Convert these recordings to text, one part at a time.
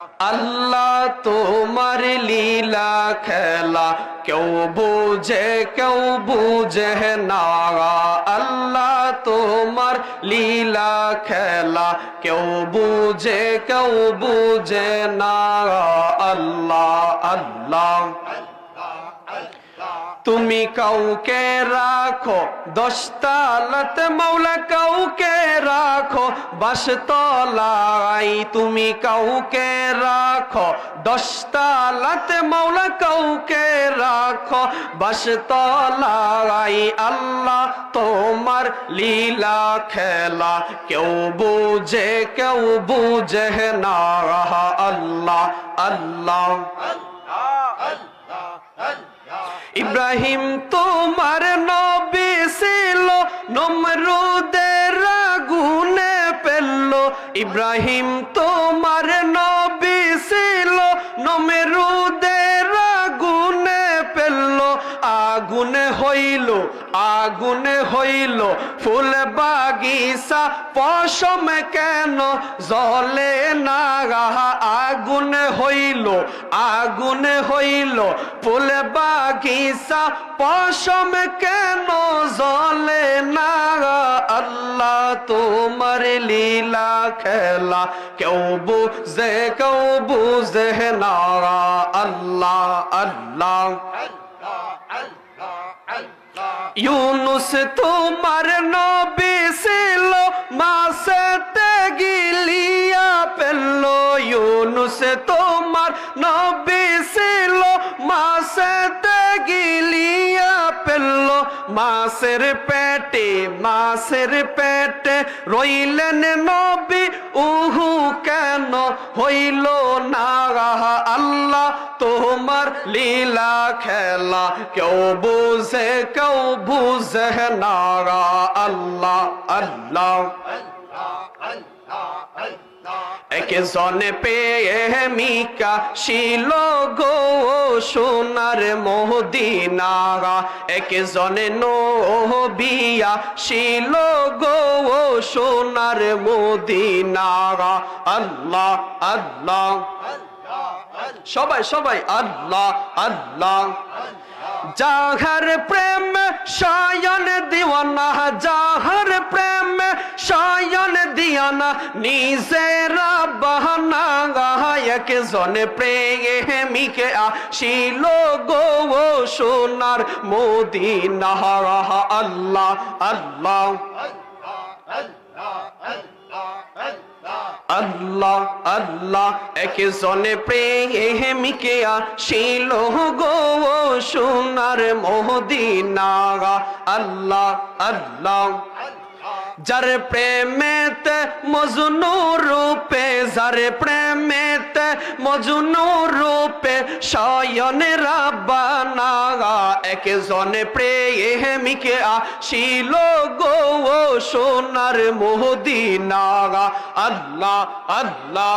আল্লাহ তোমার লীলা খেলা কেউ বুঝে কেউ বুঝে না আল্লাহ তোমার লীলা খেলা কেউ বুঝে কেউ বুঝে না আল্লাহ আল্লাহ তুমি কাউকে রাখো, দশতালাতে মৌলা কাউকে রাখো বাসতলাই তুমি কাউকে রাখো, দশতালাতে মৌলা কাউকে রাখো বাসতলাই আল্লাহ তোমার লীলা খেলা, কেউ বুঝে কেউ বুঝে না আল্লাহ আল্লাহ। ইব্রাহিম তোমার নবী ছিল নমরুদের আগুনে পেল। ইব্রাহিম আগুনে হইল আগুনে হইল। ফুল বাগিচা পশম কেন জলে না? আগুনে হইল আগুনে হইল। ফুল বাগিচা পশম কেন জলে না? আল্লাহ তোমার লীলা খেলা, কেউ বুঝে কেউ বুঝে না। আল্লাহ আল্লাহ। ইউনুস তোমার নবী ছিল মাসেতে গিলিয়া পেল ইউনুস তোমার মাসের পেটে মাসের পেটে রইলেন নবী। উহু, কেন হইল না? আল্লাহ তোমার লীলা খেলা। কেউ বুঝে কেউ বুঝে না। আল্লাহ আল্লাহ। একজনে প্রেমিকা শিল গো সোনার মোহদিনা একজনে নবিয়া শিল গো সোনার মোদিনা আল্লাহ আল্লাহ। সবাই সবাই, আল্লাহ আল্লাহ। যাহার প্রেম সায়ন দিওয়ানা যাহার প্রেম দিয়ানা নিজেরা বাহানা গায়ক, জনে প্রেমিকে আসিল গো সোনার মোদিনা, আল্লাহ আল্লাহ আল্লাহ আল্লাহ একজনে প্রেমিকে আসিল গো সোনার মোদিনা, আল্লাহ আল্লাহ যার প্রেমেতে মজনু রূপে, যার প্রেমেতে মজনু রূপে শয়নে রাব্বানা একজনে প্রেমিকে আসিল গো সোনার মোহদিনা। আল্লাহ আল্লাহ।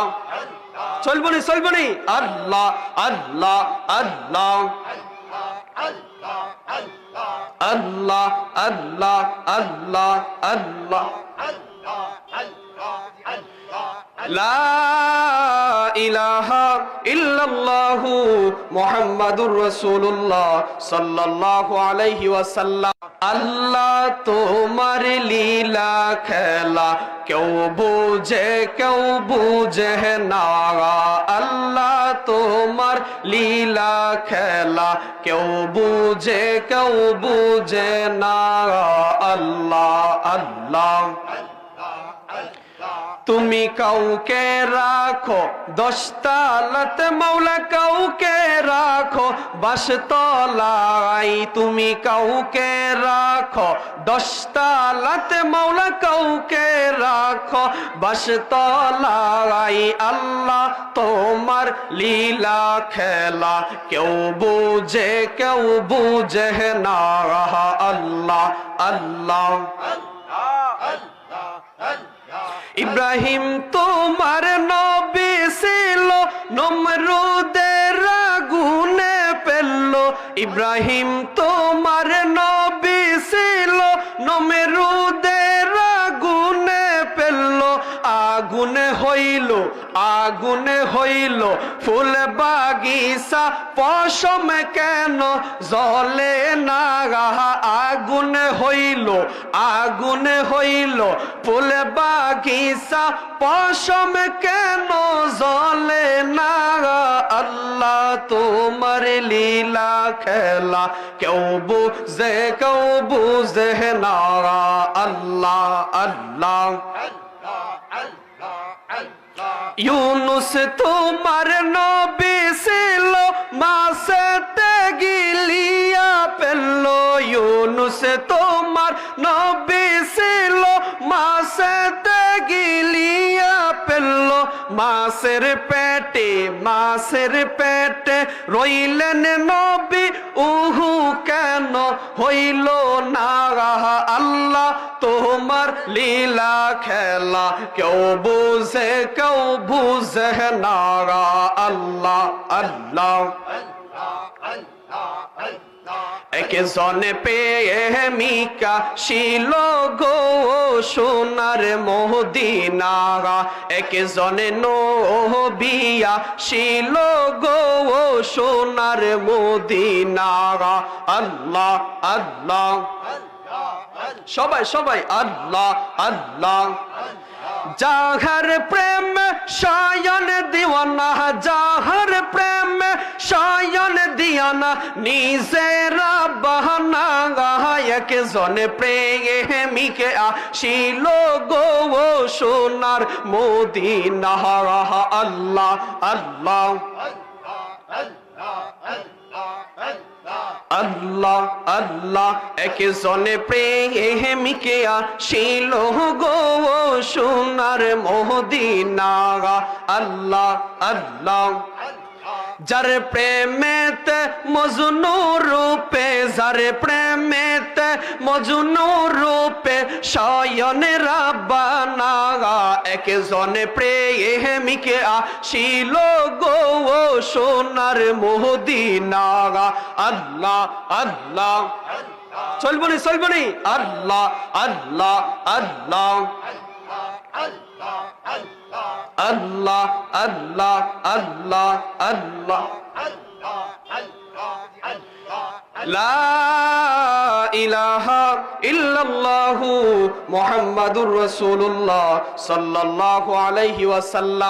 চলবনি চলবনি। আল্লাহ আল্লাহ আল্লাহ আল্লাহ আল্লাহ। আল্লাহ আল্লাহ লা ইলাহা ইল্লাল্লাহু মুহাম্মাদুর রাসূলুল্লাহ সাল্লাল্লাহু আলাইহি ওয়াসাল্লাম। আল্লাহ, তোমার লীলা খেলা কেউ বুঝে কেউ বুঝে না। আল্লাহ লীলা খেলা কেউ বুঝে কেউ বুঝে না। আল্লাহ আল্লাহ। তুমি কাউকে রাখো, দশতালাতে মৌলা কাউকে রাখো বাসতলাই তুমি কাউকে রাখো, দশতালাতে মৌলা কাউকে রাখো বাসতলাই আল্লাহ তোমার লীলা খেলা। কেউ বুঝে কেউ বুঝে না আল্লাহ। আল্লাহ আল্লাহ। ইব্রাহিম তোমার নবী নমরুদের আগুনে পেল। ইব্রাহিম আগুনে হইল, ফুল বাগিচা পশম কেন? জলে না আগুন হইল আগুন হইল, ফুল বাগিচা পশম কেন? জলে না আল্লাহ তোমার লীলা খেলা, কেউ বুঝে কেউ বুঝে না আল্লাহ আল্লাহ। ইউনুস, তোমার নবী ছিল মাসেতে গিলিয়া পেল ইউনুস, তোমার নবী ছিল মাসেতে গিলিয়া পেল মাসের পেটে মাসের পেটে রইলেন নবী। উহু কেন হইল না? আল্লাহ তোমার লীলা খেলা। কেউ বুঝে কেউ বুঝে না। আল্লাহ আল্লাহ। একজনে পেয়ে মিকা শিল গো সোনার মোহদিনা। একজনে বিয়া শিল গো সোনার মোদিনা আল্লাহ আল্লাহ। সবাই সবাই, আল্লাহ আল্লাহ। যাহার প্রেম, সায়ন দিওয়ানা যাহার প্রেম, সায়ন দিয়ানা নিজেরা বাহানা গায়ক জনে প্রেমিকে আসিল গো সোনার মোদিনা আল্লাহ আল্লাহ। আল্লাহ আল্লাহ, একজনে প্রেমিকে আসিল গো সোনার মোদিনা। আল্লাহ আল্লাহ, যার প্রেমেতে মজনু রূপে, যার প্রেমেতে মজনু রূপে শয়ন রাব্বানা। একজনে প্রেমিকে আসিল গো সোনার মোদিনা আল্লাহ আল্লাহ। চলবনি চলবনি আল্লাহ আল্লাহ আল্লাহ। আল্লাহ আল্লাহ আল্লাহ আল্লাহ। মুহাম্মাদুর রাসূলুল্লাহ আলাইহি ওয়াসাল্লাম।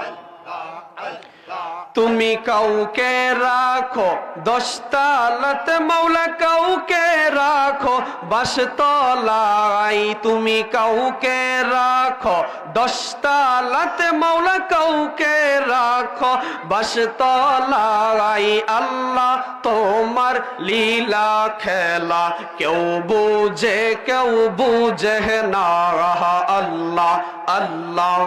তুমি কাউকে রাখো, দশতালাত মৌলা কাউকে রাখো বাসতলাই তুমি কাউকে রাখো, দশতালাত মৌলা কাউকে রাখো বাসতলাই আল্লাহ তোমার লীলা খেলা, কেউ বুঝে কেউ বুঝে না আল্লাহ আল্লাহ।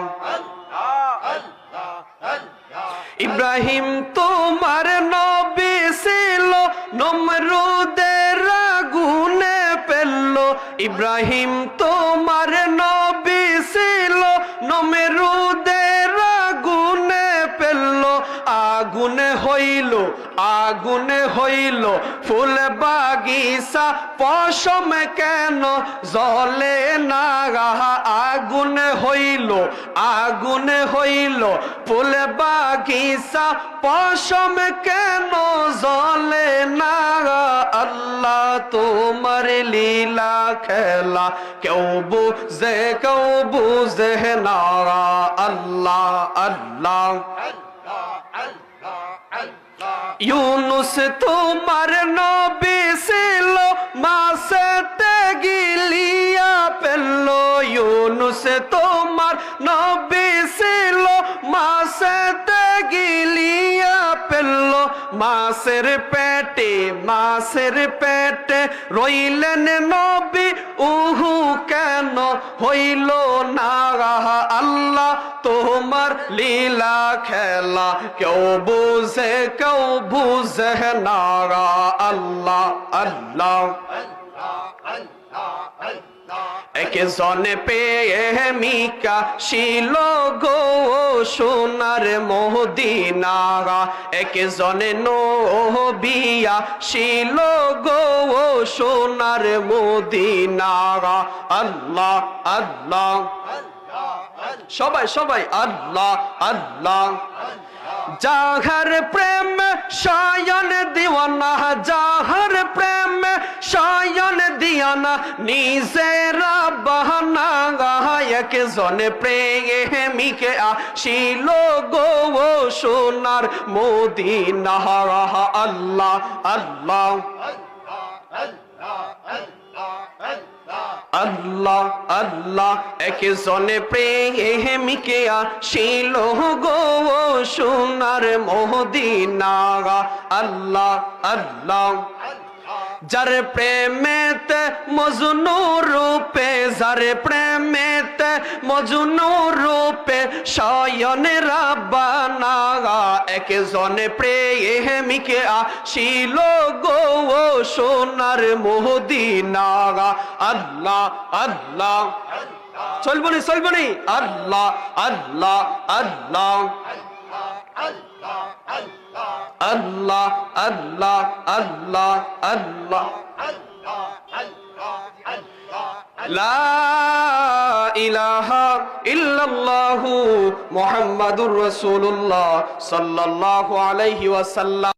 ইব্রাহিম তোমার নবী ছিল নমরুদের গুনে পেল। ইব্রাহিম তোমার নবী আগুনে হইল, ফুল বাগিচা পশম কেন জলে না? আগুন হইল আগুন হইল, ফুল বাগিচা পশম কেন জলে না? আল্লাহ তোমার লীলা খেলা, কেউ বুঝে কেউ বুঝে না। আল্লাহ আল্লাহ। ইউনুস তোমার নবী ছিল, মাসেতে গিলিয়া পেল ইউনুস তোমার নবী ছিল, মাসেতে গিলিয়া পেল মাসের পেটে মাসের পেটে রইলেন নবী, উহু কেন হইল না? আল্লাহ, তোমার লীলা খেলা কেউ বুঝে কেউ বুঝে না। এক একজনে প্রেমিকা শিল গো সোনার মদিনা একজনে নবিয়া শিল গো সোনার মদিনা আল্লাহ আল্লাহ। সবাই সবাই, আল্লাহ আল্লাহ। যাহার প্রেম সায়ন দিওয়ানা, যাহার প্রেম সায়ন দিয়ানা নিজেরা বাহানা গায়ক জনে প্রেমিকে আসিল গো সোনার মোদিনা আল্লাহ আল্লাহ আল্লাহ আল্লাহ একজনে প্রেমিকে আসিল গো সোনার মদিনা আল্লাহ আল্লাহ যার প্রেমেতে মজনু রূপে, যার প্রেমেতে মজনু রূপে শয়ন রাব্বানা একজনে প্রেমিকে আসিল গো সোনার মদিনা আল্লাহ আল্লাহ। চলবনি চলবনি আল্লাহ আল্লাহ আল্লাহ। আল্লাহ আল্লাহ আল্লাহ আল্লাহ। লা ইলাহা ইল্লাল্লাহু মুহাম্মাদুর রাসূলুল্লাহ ওয়াসাল্লাম।